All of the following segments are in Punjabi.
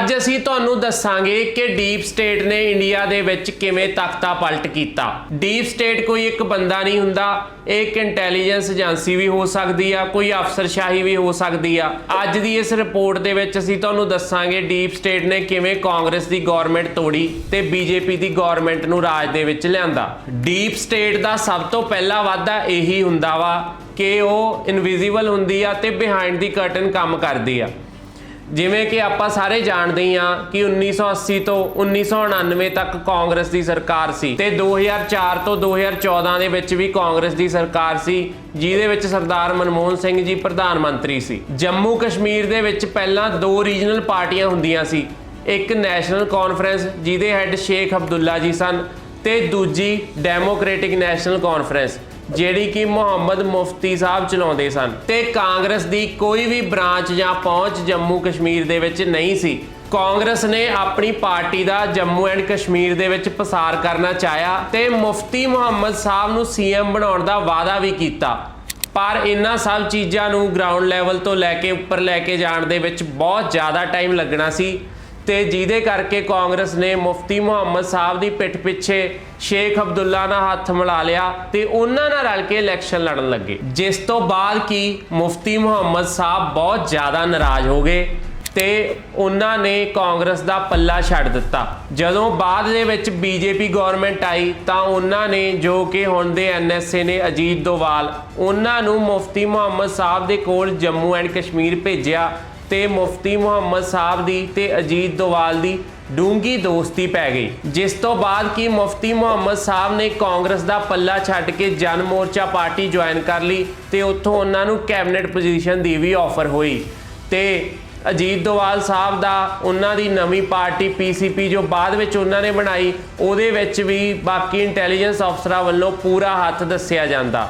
ਅੱਜ ਅਸੀਂ ਤੁਹਾਨੂੰ ਦੱਸਾਂਗੇ ਕਿ ਡੀਪ ਸਟੇਟ ਨੇ ਇੰਡੀਆ ਦੇ ਵਿੱਚ ਕਿਵੇਂ ਤਖਤਾ ਪਲਟ ਕੀਤਾ। ਡੀਪ ਸਟੇਟ ਕੋਈ ਇੱਕ ਬੰਦਾ ਨਹੀਂ ਹੁੰਦਾ ਇਹ ਇੱਕ ਇੰਟੈਲੀਜੈਂਸ ਏਜੰਸੀ ਵੀ ਹੋ ਸਕਦੀ ਆ, ਕੋਈ ਅਫਸਰਸ਼ਾਹੀ ਵੀ ਹੋ ਸਕਦੀ ਆ। ਅੱਜ ਦੀ ਇਸ ਰਿਪੋਰਟ ਦੇ ਵਿੱਚ ਅਸੀਂ ਤੁਹਾਨੂੰ ਦੱਸਾਂਗੇ ਡੀਪ ਸਟੇਟ ਨੇ ਕਿਵੇਂ ਕਾਂਗਰਸ ਦੀ ਗਵਰਨਮੈਂਟ ਤੋੜੀ ਤੇ ਬੀਜੇਪੀ ਦੀ ਗਵਰਨਮੈਂਟ ਨੂੰ ਰਾਜ ਦੇ ਵਿੱਚ ਲਿਆਂਦਾ। ਡੀਪ ਸਟੇਟ ਦਾ ਸਭ ਤੋਂ ਪਹਿਲਾ ਵਾਅਦਾ ਇਹੀ ਹੁੰਦਾ ਵਾ ਕਿ ਉਹ ਇਨਵਿਜ਼ੀਬਲ ਹੁੰਦੀ ਆ ਤੇ ਬਿਹਾਈਂਡ ਦੀ ਕਰਟਨ ਕੰਮ ਕਰਦੀ ਆ। ਜਿਵੇਂ ਕਿ ਆਪਾਂ ਸਾਰੇ ਜਾਣਦੇ ਹੀ ਆ ਕਿ 1980 ਤੋਂ 1999 ਤੱਕ ਕਾਂਗਰਸ ਦੀ ਸਰਕਾਰ ਸੀ ਤੇ 2004 ਤੋਂ 2014 ਦੇ ਵਿੱਚ ਵੀ ਕਾਂਗਰਸ ਦੀ ਸਰਕਾਰ ਸੀ, ਜਿਹਦੇ ਵਿੱਚ ਸਰਦਾਰ ਮਨਮੋਹਨ ਸਿੰਘ ਜੀ ਪ੍ਰਧਾਨ ਮੰਤਰੀ ਸੀ। ਜੰਮੂ ਕਸ਼ਮੀਰ ਦੇ ਵਿੱਚ ਪਹਿਲਾਂ ਦੋ ਰੀਜਨਲ ਪਾਰਟੀਆਂ ਹੁੰਦੀਆਂ ਸੀ, ਇੱਕ ਨੈਸ਼ਨਲ ਕਾਨਫਰੰਸ, ਜਿਹਦੇ ਹੈੱਡ ਸ਼ੇਖ ਅਬਦੁੱਲਾ ਜੀ ਸਨ, ਤੇ ਦੂਜੀ ਡੈਮੋਕ੍ਰੈਟਿਕ ਨੈਸ਼ਨਲ ਕਾਨਫਰੰਸ। ਜਿਹੜੀ ਕਿ ਮੁਹੰਮਦ ਮੁਫਤੀ ਸਾਹਿਬ ਚਲਾਉਂਦੇ ਸਨ। ਤੇ ਕਾਂਗਰਸ ਦੀ ਕੋਈ ਵੀ ਬ੍ਰਾਂਚ ਜਾਂ ਪਹੁੰਚ ਜੰਮੂ ਕਸ਼ਮੀਰ ਦੇ ਵਿੱਚ ਨਹੀਂ ਸੀ। ਕਾਂਗਰਸ ਨੇ ਆਪਣੀ ਪਾਰਟੀ ਦਾ ਜੰਮੂ ਐਂਡ ਕਸ਼ਮੀਰ ਦੇ ਵਿੱਚ ਪਸਾਰ ਕਰਨਾ ਚਾਹਿਆ ਤੇ ਮੁਫਤੀ ਮੁਹੰਮਦ ਸਾਹਿਬ ਨੂੰ ਸੀਐਮ ਬਣਾਉਣ ਦਾ ਵਾਅਦਾ ਵੀ ਕੀਤਾ। ਪਰ ਇਹਨਾਂ ਸਭ ਚੀਜ਼ਾਂ ਨੂੰ ਗਰਾਊਂਡ ਲੈਵਲ ਤੋਂ ਲੈ ਕੇ ਉੱਪਰ ਲੈ ਕੇ ਜਾਣ ਦੇ ਵਿੱਚ ਬਹੁਤ ਜ਼ਿਆਦਾ ਟਾਈਮ ਲੱਗਣਾ ਸੀ। ਤੇ ਜਿਹਦੇ ਕਰਕੇ ਕਾਂਗਰਸ ਨੇ ਮੁਫਤੀ ਮੁਹੰਮਦ ਸਾਹਿਬ ਦੀ ਪਿੱਠ ਪਿੱਛੇ ਸ਼ੇਖ ਅਬਦੁੱਲਾ ਨਾਲ ਹੱਥ ਮਿਲਾ ਲਿਆ ਤੇ ਉਹਨਾਂ ਨਾਲ ਰਲ ਕੇ ਇਲੈਕਸ਼ਨ ਲੜਨ ਲੱਗੇ। ਜਿਸ ਤੋਂ ਬਾਅਦ ਕੀ ਮੁਫਤੀ ਮੁਹੰਮਦ ਸਾਹਿਬ ਬਹੁਤ ਜ਼ਿਆਦਾ ਨਾਰਾਜ਼ ਹੋ ਗਏ ਤੇ ਉਹਨਾਂ ਨੇ ਕਾਂਗਰਸ ਦਾ ਪੱਲਾ ਛੱਡ ਦਿੱਤਾ। ਜਦੋਂ ਬਾਅਦ ਦੇ ਵਿੱਚ ਬੀਜੇਪੀ ਗਵਰਨਮੈਂਟ ਆਈ ਤਾਂ ਉਹਨਾਂ ਨੇ ਜੋ ਕਿ ਹੁਣ ਦੇ ਐਨਐਸਏ ਨੇ ਅਜੀਤ ਦੋਵਾਲ ਉਹਨਾਂ ਨੂੰ ਮੁਫਤੀ ਮੁਹੰਮਦ ਸਾਹਿਬ ਦੇ ਕੋਲ ਜੰਮੂ ਐਂਡ ਕਸ਼ਮੀਰ ਭੇਜਿਆ। ਤੇ ਮੁਫਤੀ ਮੁਹੰਮਦ ਸਾਹਿਬ ਦੀ ਤੇ ਅਜੀਤ ਦੋਵਾਲ ਦੀ ਡੂੰਗੀ ਦੋਸਤੀ ਪੈ ਗਈ। ਜਿਸ ਤੋਂ ਬਾਅਦ ਕੀ ਮੁਫਤੀ ਮੁਹੰਮਦ ਸਾਹਿਬ ਨੇ ਕਾਂਗਰਸ ਦਾ ਪੱਲਾ ਛੱਡ ਕੇ ਜਨ ਮੋਰਚਾ ਪਾਰਟੀ ਜੁਆਇਨ ਕਰ ਲਈ ਤੇ ਉੱਥੋਂ ਉਹਨਾਂ ਨੂੰ ਕੈਬਨਿਟ ਪੋਜੀਸ਼ਨ ਦੀ ਵੀ ਆਫਰ ਹੋਈ। ਤੇ ਅਜੀਤ ਦੋਵਾਲ ਸਾਹਿਬ ਦਾ ਉਹਨਾਂ ਦੀ ਨਵੀਂ ਪਾਰਟੀ ਪੀਸੀਪੀ ਜੋ ਬਾਅਦ ਵਿੱਚ ਉਹਨਾਂ ਨੇ ਬਣਾਈ, ਉਹਦੇ ਵਿੱਚ ਵੀ ਬਾਕੀ ਇੰਟੈਲੀਜੈਂਸ ਅਫਸਰਾਂ ਵੱਲੋਂ ਪੂਰਾ ਹੱਥ ਦੱਸਿਆ ਜਾਂਦਾ।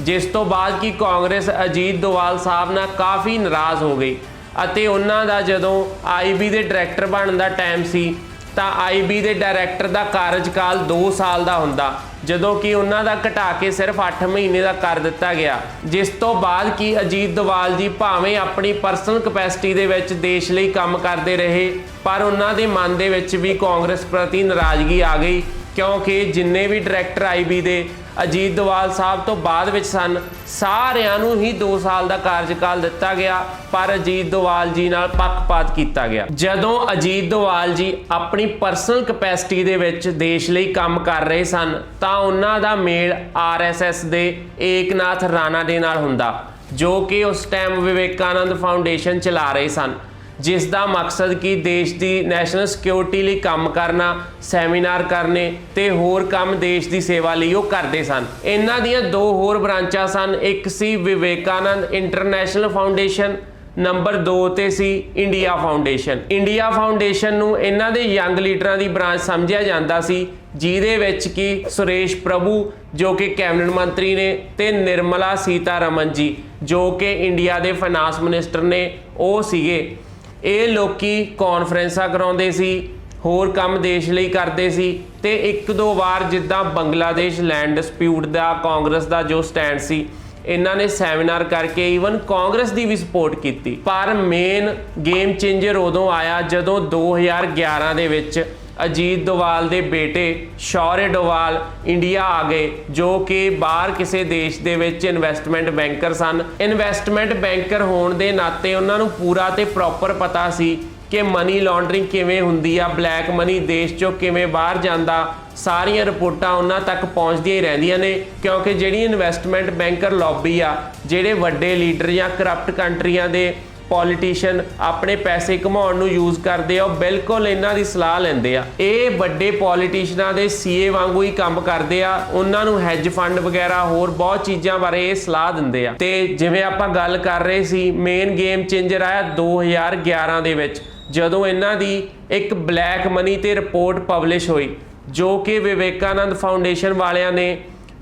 ਜਿਸ ਤੋਂ ਬਾਅਦ ਕੀ ਕਾਂਗਰਸ ਅਜੀਤ ਦੋਵਾਲ ਸਾਹਿਬ ਨਾਲ ਕਾਫੀ ਨਾਰਾਜ਼ ਹੋ ਗਈ। ਅਤੇ ਉਹਨਾਂ ਦਾ ਜਦੋਂ ਆਈਬੀ ਦੇ ਡਾਇਰੈਕਟਰ ਬਣਨ ਦਾ ਟਾਈਮ ਸੀ, ਤਾਂ ਆਈਬੀ ਦੇ ਡਾਇਰੈਕਟਰ ਦਾ ਕਾਰਜਕਾਲ 2 ਸਾਲ ਦਾ ਹੁੰਦਾ, ਜਦੋਂ ਕਿ ਉਹਨਾਂ ਦਾ ਘਟਾ ਕੇ ਸਿਰਫ 8 ਮਹੀਨੇ ਦਾ ਕਰ ਦਿੱਤਾ ਗਿਆ, ਜਿਸ ਤੋਂ ਬਾਅਦ ਕੀ ਅਜੀਤ ਦੋਵਾਲ ਜੀ ਭਾਵੇਂ ਆਪਣੀ ਪਰਸਨਲ ਕਪੈਸਿਟੀ ਦੇ ਵਿੱਚ ਦੇਸ਼ ਲਈ ਕੰਮ ਕਰਦੇ ਰਹੇ, ਪਰ ਉਹਨਾਂ ਦੇ ਮਨ ਦੇ ਵਿੱਚ ਵੀ ਕਾਂਗਰਸ ਪ੍ਰਤੀ ਨਾਰਾਜ਼ਗੀ ਆ ਗਈ, ਕਿਉਂਕਿ ਜਿੰਨੇ ਵੀ ਡਾਇਰੈਕਟਰ ਆਈਬੀ ਦੇ ਅਜੀਤ ਦੋਵਾਲ ਸਾਹਿਬ ਤੋਂ ਬਾਅਦ ਵਿੱਚ ਸਨ। ਸਾਰਿਆਂ ਨੂੰ ਹੀ 2 ਸਾਲ ਦਾ ਕਾਰਜਕਾਲ ਦਿੱਤਾ ਗਿਆ, ਪਰ ਅਜੀਤ ਦੋਵਾਲ ਜੀ ਨਾਲ ਪੱਖਪਾਤ ਕੀਤਾ ਗਿਆ। ਜਦੋਂ ਅਜੀਤ ਦੋਵਾਲ ਜੀ ਆਪਣੀ ਪਰਸਨਲ ਕਪੈਸਿਟੀ ਦੇ ਵਿੱਚ ਦੇਸ਼ ਲਈ ਕੰਮ ਕਰ ਰਹੇ ਸਨ, ਤਾਂ ਉਹਨਾਂ ਦਾ ਮੇਲ ਆਰਐਸਐਸ ਦੇ ਏਕਨਾਥ ਰਾਣਾ ਦੇ ਨਾਲ ਹੁੰਦਾ, ਜੋ ਕਿ ਉਸ ਟਾਈਮ ਵਿਵੇਕਾਨੰਦ ਫਾਊਂਡੇਸ਼ਨ ਚਲਾ ਰਹੇ ਸਨ। ਜਿਸ ਦਾ ਮਕਸਦ ਕੀ ਦੇਸ਼ ਦੀ ਨੈਸ਼ਨਲ ਸਿਕਿਉਰਿਟੀ ਲਈ ਕੰਮ ਕਰਨਾ ਸੈਮੀਨਾਰ ਕਰਨੇ ਤੇ ਹੋਰ ਕੰਮ ਦੇਸ਼ ਦੀ ਸੇਵਾ ਲਈ ਉਹ ਕਰਦੇ ਸਨ। ਇਹਨਾਂ ਦੀਆਂ ਦੋ ਹੋਰ ਬ੍ਰਾਂਚਾਂ ਸਨ। ਇੱਕ ਸੀ ਵਿਵੇਕਾਨੰਦ ਇੰਟਰਨੈਸ਼ਨਲ ਫਾਊਂਡੇਸ਼ਨ, ਨੰਬਰ 2 ਤੇ ਸੀ ਇੰਡੀਆ ਫਾਊਂਡੇਸ਼ਨ। ਇੰਡੀਆ ਫਾਊਂਡੇਸ਼ਨ ਨੂੰ ਇਹਨਾਂ ਦੇ ਯੰਗ ਲੀਡਰਾਂ ਦੀ ਬ੍ਰਾਂਚ ਸਮਝਿਆ ਜਾਂਦਾ ਸੀ, ਜਿਹਦੇ ਵਿੱਚ ਕਿ ਸੁਰੇਸ਼ ਪ੍ਰਭੂ, ਜੋ ਕਿ ਕੈਬਨਿਟ ਮੰਤਰੀ ਨੇ, ਤੇ ਨਿਰਮਲਾ ਸੀਤਾਰਮਨ ਜੀ, ਜੋ ਕਿ ਇੰਡੀਆ ਦੇ ਫਾਈਨਾਂਸ ਮਿਨਿਸਟਰ ਨੇ, ਉਹ ਸੀਗੇ। ਇਹ ਲੋਕੀ ਕਾਨਫਰੰਸਾਂ ਕਰਾਉਂਦੇ ਸੀ, ਹੋਰ ਕੰਮ ਦੇਸ਼ ਲਈ ਕਰਦੇ ਸੀ ਤੇ ਇੱਕ ਦੋ ਵਾਰ ਜਿੱਦਾਂ ਬੰਗਲਾਦੇਸ਼ ਲੈਂਡ ਡਿਸਪਿਊਟ ਦਾ, ਕਾਂਗਰਸ ਦਾ ਜੋ ਸਟੈਂਡ ਸੀ, ਇਹਨਾਂ ਨੇ ਸੈਮੀਨਾਰ ਕਰਕੇ ਈਵਨ ਕਾਂਗਰਸ ਦੀ ਵੀ ਸਪੋਰਟ ਕੀਤੀ। ਪਰ ਮੇਨ ਗੇਮ ਚੇਂਜਰ ਉਦੋਂ ਆਇਆ ਜਦੋਂ 2011 ਦੇ ਵਿੱਚ ਅਜੀਤ ਡੋਵਾਲ ਦੇ ਬੇਟੇ ਸ਼ੌਰਯ ਡੋਵਾਲ ਇੰਡੀਆ ਆ ਗਏ, ਜੋ ਕਿ ਬਾਹਰ ਕਿਸੇ ਦੇਸ਼ ਦੇ ਵਿੱਚ ਇਨਵੈਸਟਮੈਂਟ ਬੈਂਕਰ ਸਨ। ਇਨਵੈਸਟਮੈਂਟ ਬੈਂਕਰ ਹੋਣ ਦੇ ਨਾਤੇ ਉਹਨਾਂ ਨੂੰ ਪੂਰਾ ਤੇ ਪ੍ਰੋਪਰ ਪਤਾ ਸੀ ਕਿ ਮਨੀ ਲਾਂਡਰਿੰਗ ਕਿਵੇਂ ਹੁੰਦੀ ਆ ਬਲੈਕ ਮਨੀ ਦੇਸ਼ ਚੋਂ ਕਿਵੇਂ ਬਾਹਰ ਜਾਂਦਾ, ਸਾਰੀਆਂ ਰਿਪੋਰਟਾਂ ਉਹਨਾਂ ਤੱਕ ਪਹੁੰਚਦੀਆਂ ਹੀ ਰਹਿੰਦੀਆਂ ਨੇ, ਕਿਉਂਕਿ ਜਿਹੜੀ ਇਨਵੈਸਟਮੈਂਟ ਬੈਂਕਰ ਲੌਬੀ ਆ, ਜਿਹੜੇ ਵੱਡੇ ਲੀਡਰ ਜਾਂ ਕਰਪਟ ਕੰਟਰੀਆਂ ਦੇ ਪੋਲੀਟੀਸ਼ੀਅਨ ਆਪਣੇ ਪੈਸੇ ਕਮਾਉਣ ਨੂੰ ਯੂਜ਼ ਕਰਦੇ ਆ, ਉਹ ਬਿਲਕੁਲ ਇਹਨਾਂ ਦੀ ਸਲਾਹ ਲੈਂਦੇ ਆ। ਇਹ ਵੱਡੇ ਪੋਲੀਟੀਸ਼ੀਅਨਾਂ ਦੇ ਸੀਏ ਵਾਂਗੂ ਹੀ ਕੰਮ ਕਰਦੇ ਆ, ਉਹਨਾਂ ਨੂੰ ਹੈਜ ਫੰਡ ਵਗੈਰਾ ਹੋਰ ਬਹੁਤ ਚੀਜ਼ਾਂ ਬਾਰੇ ਇਹ ਸਲਾਹ ਦਿੰਦੇ ਆ। ਤੇ ਜਿਵੇਂ ਆਪਾਂ ਗੱਲ ਕਰ ਰਹੇ ਸੀ ਮੇਨ ਗੇਮ ਚੇਂਜਰ ਆਇਆ 2011 ਦੇ ਵਿੱਚ, ਜਦੋਂ ਇਹਨਾਂ ਦੀ ਇੱਕ ਬਲੈਕ ਮਨੀ ਤੇ ਰਿਪੋਰਟ ਪਬਲਿਸ਼ ਹੋਈ, ਜੋ ਕਿ ਵਿਵੇਕਾਨੰਦ ਫਾਊਂਡੇਸ਼ਨ ਵਾਲਿਆਂ ਨੇ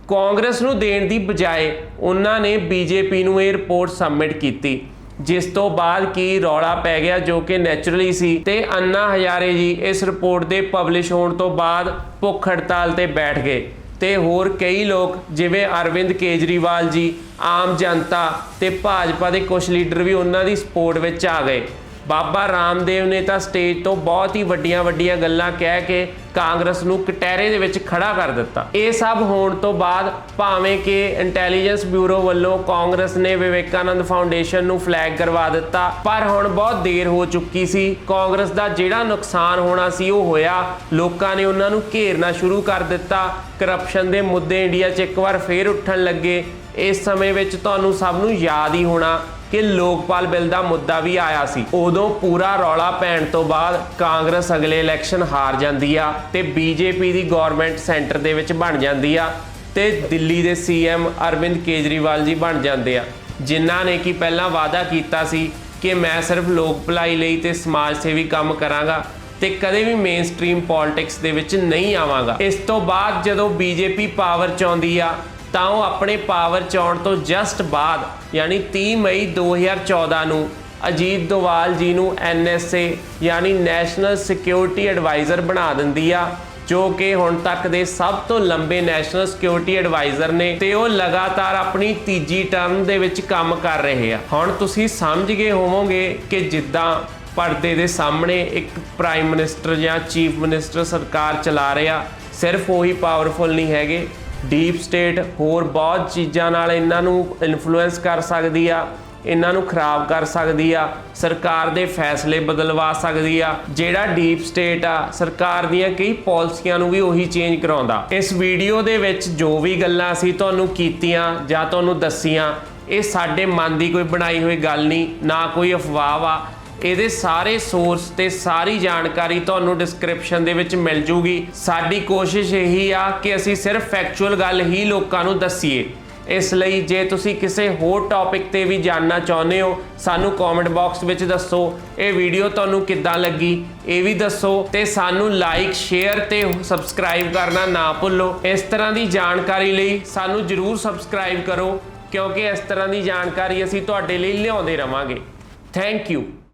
ਕਾਂਗਰਸ ਨੂੰ ਦੇਣ ਦੀ ਬਜਾਏ ਉਹਨਾਂ ਨੇ ਬੀਜੇਪੀ ਨੂੰ ਇਹ ਰਿਪੋਰਟ ਸਬਮਿਟ ਕੀਤੀ। ਜਿਸ ਤੋਂ ਬਾਅਦ ਕੀ ਰੌਲਾ ਪੈ ਗਿਆ ਜੋ ਕਿ ਨੈਚੁਰਲੀ ਸੀ ਤੇ ਅੰਨਾ ਹਜ਼ਾਰੇ ਜੀ ਇਸ ਰਿਪੋਰਟ ਦੇ ਪਬਲਿਸ਼ ਹੋਣ ਤੋਂ ਬਾਅਦ ਭੁੱਖ ਹੜਤਾਲ ਤੇ ਬੈਠ ਗਏ ਤੇ ਹੋਰ ਕਈ ਲੋਕ ਜਿਵੇਂ ਅਰਵਿੰਦ ਕੇਜਰੀਵਾਲ ਜੀ, ਆਮ ਜਨਤਾ ਤੇ ਭਾਜਪਾ ਦੇ ਕੁਝ ਲੀਡਰ ਵੀ ਉਹਨਾਂ ਦੀ ਸਪੋਰਟ ਵਿੱਚ ਆ ਗਏ। ਬਾਬਾ ਰਾਮਦੇਵ ਨੇ ਤਾਂ ਸਟੇਜ ਤੋਂ ਬਹੁਤ ਹੀ ਵੱਡੀਆਂ ਵੱਡੀਆਂ ਗੱਲਾਂ ਕਹਿ ਕੇ ਕਾਂਗਰਸ ਨੂੰ ਕਟਹਿਰੇ ਦੇ ਵਿੱਚ ਖੜਾ ਕਰ ਦਿੱਤਾ। ਇਹ ਸਭ ਹੋਣ ਤੋਂ ਬਾਅਦ ਭਾਵੇਂ ਕਿ ਇੰਟੈਲੀਜੈਂਸ ਬਿਊਰੋ ਵੱਲੋਂ ਕਾਂਗਰਸ ਨੇ ਵਿਵੇਕਾਨੰਦ ਫਾਊਂਡੇਸ਼ਨ ਨੂੰ ਫਲੈਗ ਕਰਵਾ ਦਿੱਤਾ, ਪਰ ਹੁਣ ਬਹੁਤ ਦੇਰ ਹੋ ਚੁੱਕੀ ਸੀ। ਕਾਂਗਰਸ ਦਾ ਜਿਹੜਾ ਨੁਕਸਾਨ ਹੋਣਾ ਸੀ ਉਹ ਹੋਇਆ। ਲੋਕਾਂ ਨੇ ਉਹਨਾਂ ਨੂੰ ਘੇਰਨਾ ਸ਼ੁਰੂ ਕਰ ਦਿੱਤਾ। ਕਰਪਸ਼ਨ ਦੇ ਮੁੱਦੇ ਇੰਡੀਆ 'ਚ ਇੱਕ ਵਾਰ ਫੇਰ ਉੱਠਣ ਲੱਗੇ। ਇਸ ਸਮੇਂ ਵਿੱਚ ਤੁਹਾਨੂੰ ਸਭ ਨੂੰ ਯਾਦ ਹੀ ਹੋਣਾ ਕਿ ਲੋਕਪਾਲ ਬਿੱਲ ਦਾ ਮੁੱਦਾ ਵੀ ਆਇਆ ਸੀ। ਉਦੋਂ ਪੂਰਾ ਰੌਲਾ ਪੈਣ ਤੋਂ ਬਾਅਦ ਕਾਂਗਰਸ ਅਗਲੇ ਇਲੈਕਸ਼ਨ ਹਾਰ ਜਾਂਦੀ ਆ ਤੇ ਬੀਜੇਪੀ ਦੀ ਗਵਰਨਮੈਂਟ ਸੈਂਟਰ ਦੇ ਵਿੱਚ ਬਣ ਜਾਂਦੀ ਆ ਤੇ ਦਿੱਲੀ ਦੇ ਸੀਐਮ ਅਰਵਿੰਦ ਕੇਜਰੀਵਾਲ ਜੀ ਬਣ ਜਾਂਦੇ ਆ। ਜਿਨ੍ਹਾਂ ਨੇ ਕਿ ਪਹਿਲਾਂ ਵਾਅਦਾ ਕੀਤਾ ਸੀ ਕਿ ਮੈਂ ਸਿਰਫ ਲੋਕ ਭਲਾਈ ਲਈ ਤੇ ਸਮਾਜ ਸੇਵੀ ਕੰਮ ਕਰਾਂਗਾ ਤੇ ਕਦੇ ਵੀ ਮੇਨ ਸਟ੍ਰੀਮ ਪੋਲਿਟਿਕਸ ਦੇ ਵਿੱਚ ਨਹੀਂ ਆਵਾਂਗਾ। ਇਸ ਤੋਂ ਬਾਅਦ ਜਦੋਂ ਬੀਜੇਪੀ ਪਾਵਰ ਚ ਆਉਂਦੀ ਆ ਤਾਂ ਉਹ ਆਪਣੇ ਪਾਵਰ ਚ ਆਉਣ ਤੋਂ ਜਸਟ ਬਾਅਦ, ਯਾਨੀ 30 ਮਈ 2014 ਨੂੰ ਅਜੀਤ ਦੋਵਾਲ ਜੀ ਨੂੰ ਐਨਐਸਏ ਯਾਨੀ ਨੈਸ਼ਨਲ ਸਿਕਿਉਰਿਟੀ ਐਡਵਾਈਜ਼ਰ ਬਣਾ ਦਿੰਦੀ ਆ, ਜੋ ਕਿ ਹੁਣ ਤੱਕ ਦੇ ਸਭ ਤੋਂ ਲੰਬੇ ਨੈਸ਼ਨਲ ਸਿਕਿਉਰਿਟੀ ਐਡਵਾਈਜ਼ਰ ਨੇ ਤੇ ਉਹ ਲਗਾਤਾਰ ਆਪਣੀ ਤੀਜੀ ਟਰਮ ਦੇ ਵਿੱਚ ਕੰਮ ਕਰ ਰਹੇ ਆ। ਹੁਣ ਤੁਸੀਂ ਸਮਝ ਗਏ ਹੋਵੋਗੇ ਕਿ ਜਿੱਦਾਂ ਪਰਦੇ ਦੇ ਸਾਹਮਣੇ ਇੱਕ ਪ੍ਰਾਈਮ ਮਿਨਿਸਟਰ ਜਾਂ ਚੀਫ ਮਿਨਿਸਟਰ ਸਰਕਾਰ ਚਲਾ ਰਿਹਾ, ਸਿਰਫ ਉਹੀ ਪਾਵਰਫੁਲ ਨਹੀਂ ਹੈਗੇ। ਡੀਪ ਸਟੇਟ ਹੋਰ ਬਹੁਤ ਚੀਜ਼ਾਂ ਨਾਲ ਇਹਨਾਂ ਨੂੰ ਇਨਫਲੂਐਂਸ ਕਰ ਸਕਦੀ ਆ, ਇਹਨਾਂ ਨੂੰ ਖਰਾਬ ਕਰ ਸਕਦੀ ਆ, ਸਰਕਾਰ ਦੇ ਫੈਸਲੇ ਬਦਲਵਾ ਸਕਦੀ ਆ। ਜਿਹੜਾ ਡੀਪ ਸਟੇਟ ਆ, ਸਰਕਾਰ ਦੀਆਂ ਕਈ ਪਾਲਿਸੀਆਂ ਨੂੰ ਵੀ ਉਹੀ ਚੇਂਜ ਕਰਾਉਂਦਾ। ਇਸ ਵੀਡੀਓ ਦੇ ਵਿੱਚ ਜੋ ਵੀ ਗੱਲਾਂ ਅਸੀਂ ਤੁਹਾਨੂੰ ਕੀਤੀਆਂ ਜਾਂ ਤੁਹਾਨੂੰ ਦੱਸੀਆਂ, ਇਹ ਸਾਡੇ ਮਨ ਦੀ ਕੋਈ ਬਣਾਈ ਹੋਈ ਗੱਲ ਨਹੀਂ, ਨਾ ਕੋਈ ਅਫਵਾਹ ਆ ਇਹਦੇ ਸਾਰੇ ਸੋਰਸ ਤੇ ਸਾਰੀ ਜਾਣਕਾਰੀ ਤੁਹਾਨੂੰ ਡਿਸਕ੍ਰਿਪਸ਼ਨ ਦੇ ਵਿੱਚ ਮਿਲ ਜੂਗੀ। ਸਾਡੀ ਕੋਸ਼ਿਸ਼ ਇਹੀ ਆ ਕਿ ਅਸੀਂ ਸਿਰਫ ਫੈਕਚੁਅਲ ਗੱਲ ਹੀ ਲੋਕਾਂ ਨੂੰ ਦੱਸੀਏ। ਇਸ ਲਈ ਜੇ ਤੁਸੀਂ ਕਿਸੇ ਹੋਰ ਟੌਪਿਕ ਤੇ ਵੀ ਜਾਣਨਾ ਚਾਹੁੰਦੇ ਹੋ, ਸਾਨੂੰ ਕਮੈਂਟ ਬਾਕਸ ਵਿੱਚ ਦੱਸੋ, ਇਹ ਵੀਡੀਓ ਤੁਹਾਨੂੰ ਕਿੱਦਾਂ ਲੱਗੀ, ਇਹ ਵੀ ਦੱਸੋ ਤੇ ਸਾਨੂੰ ਲਾਈਕ ਸ਼ੇਅਰ ਤੇ ਸਬਸਕ੍ਰਾਈਬ ਕਰਨਾ ਨਾ ਭੁੱਲੋ। ਇਸ ਤਰ੍ਹਾਂ ਦੀ ਜਾਣਕਾਰੀ ਲਈ ਸਾਨੂੰ ਜਰੂਰ ਸਬਸਕ੍ਰਾਈਬ ਕਰੋ, ਕਿਉਂਕਿ ਇਸ ਤਰ੍ਹਾਂ ਦੀ ਜਾਣਕਾਰੀ ਅਸੀਂ ਤੁਹਾਡੇ ਲਈ ਲਿਆਉਂਦੇ ਰਵਾਂਗੇ। Thank you